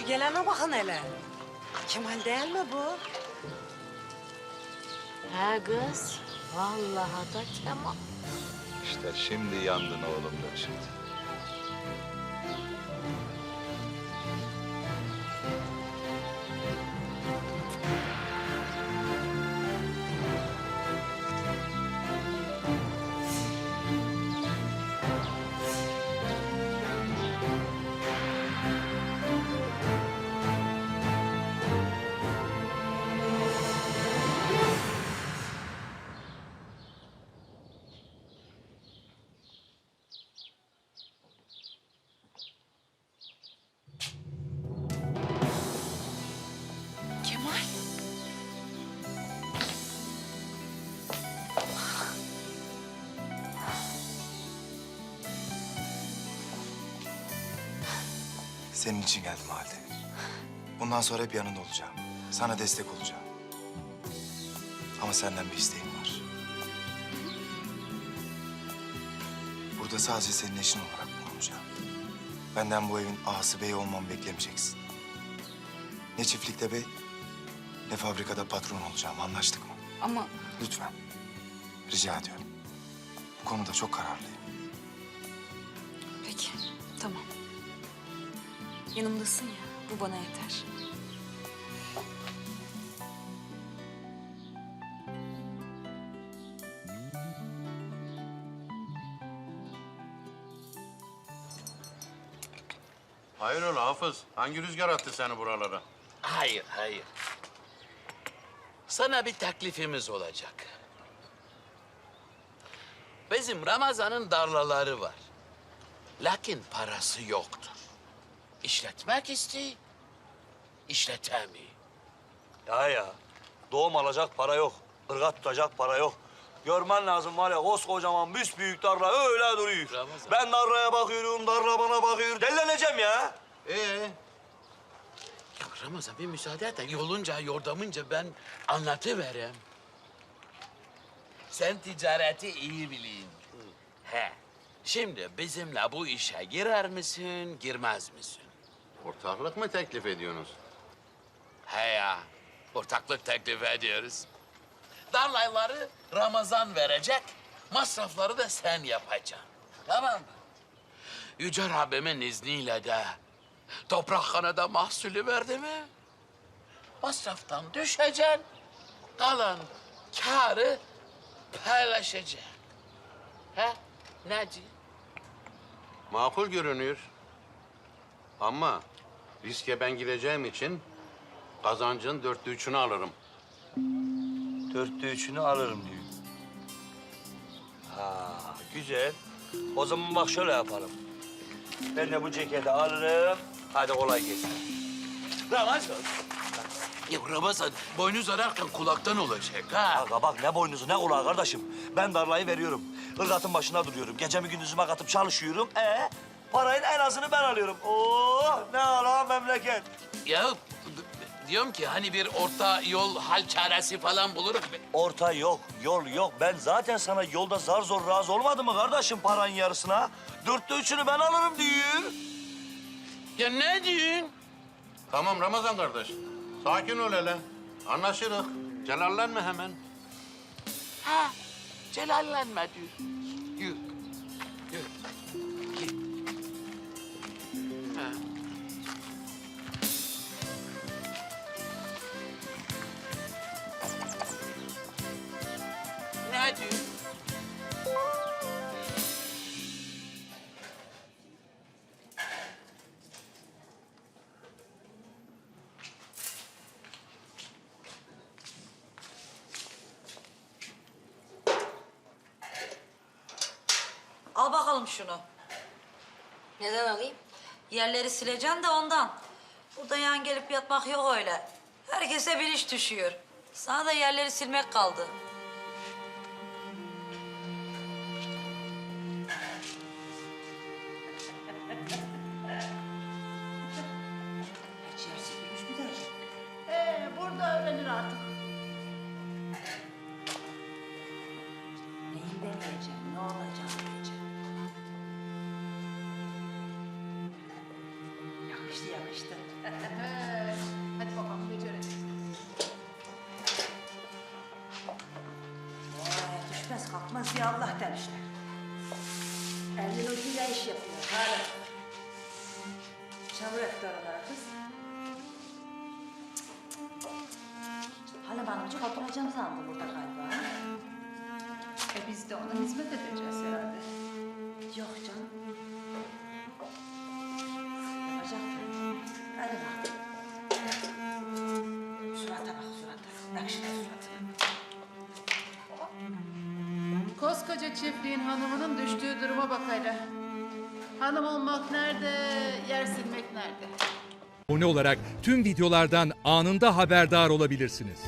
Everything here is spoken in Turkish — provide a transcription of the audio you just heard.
Şu gelene bakın hele. Kemal değil mi bu? He kız. Vallahi da Kemal. İşte şimdi yandın oğlum Reşit. Senin için geldim Halide. Bundan sonra hep yanında olacağım. Sana destek olacağım. Ama senden bir isteğim var. Burada sadece senin eşin olarak bulunacağım. Benden bu evin ağası bey olmamı beklemeyeceksin. Ne çiftlikte bey, ne fabrikada patron olacağım. Anlaştık mı? Ama Lütfen. Rica ediyorum. Bu konuda çok kararlıyım. peki tamam. Yanımdasın ya bu bana yeter. Hayrola Hafız? Hangi rüzgar attı seni buralara? Hayır, hayır. Sana bir teklifimiz olacak. Bizim Ramazan'ın darlaları var. Lakin parası yoktur. İşletmek istiyor, işletemiyor. Ya ya. Doğum alacak para yok. Irgat tutacak para yok. Görmen lazım var ya koskocaman büyük tarla öyle duruyor. Ramazan. Ben tarlaya bakıyorum, tarla bana bakıyor. Delileneceğim ya. Ee, Ya Ramazan bir müsaade et de yolunca, yordamınca ben anlatıverem. Sen ticareti iyi bilin. He. Şimdi bizimle bu işe girer misin, girmez misin? ortaklık mı teklif ediyorsunuz? He ya, ortaklık teklif ediyoruz. Darlayları Ramazan verecek, masrafları da sen yapacaksın. Tamam mı? Yüce Rabbimin izniyle de toprakhanada mahsulü verdi mi? Masraftan düşeceksin, kalan kârı paylaşacaksın. He? Diyorsun? Makul görünüyor. Ama riske ben gireceğim için kazancın dörtte üçünü alırım. Dörtte üçünü alırım diyor. Ha güzel. O zaman bak şöyle yapalım. Ben de bu ceketi alırım. Hadi kolay gelsin. Ramazan. Ya Ramazan, boynuz ararken kulaktan olacak ha. Aga bak ne boynuzu ne kulağı kardeşim. Ben darlayı veriyorum. Irgatın başına duruyorum. Gecemi gündüzüme katıp çalışıyorum. E parayın en azını ben alıyorum. Oo ne ala memleket. Ya diyorum ki hani bir orta yol hal çaresi falan buluruz. Orta yok, yol yok. Ben zaten sana yolda zar zor razı olmadım mı kardeşim paranın yarısına? Dörtte üçünü ben alırım diyor. Ya ne diyorsun? Tamam Ramazan kardeş. Sakin ol hele. Anlaşırız. Celallenme hemen. Ha, celallenme diyor. Yürü, yürü. Git. Ne diyor? Bakalım şunu. Neden alayım? Yerleri sileceksin de ondan. Burada yan gelip yatmak yok öyle. Herkese bir iş düşüyor. Sana da yerleri silmek kaldı. Yakıştı. Hadi babam becerelim. Vay, düşmez kalkmaz ya Allah demişler. Elin ucuyla iş yapıyor. Hala. Çabuk etti oralara kız. Halim Hanımcık oturacağım sandı burada galiba. E biz de ona hizmet edeceğiz herhalde. Yok canım. Koskoca çiftliğin hanımının düştüğü duruma bak. Hanım olmak nerede, yer silmek nerede? abone olarak tüm videolardan anında haberdar olabilirsiniz.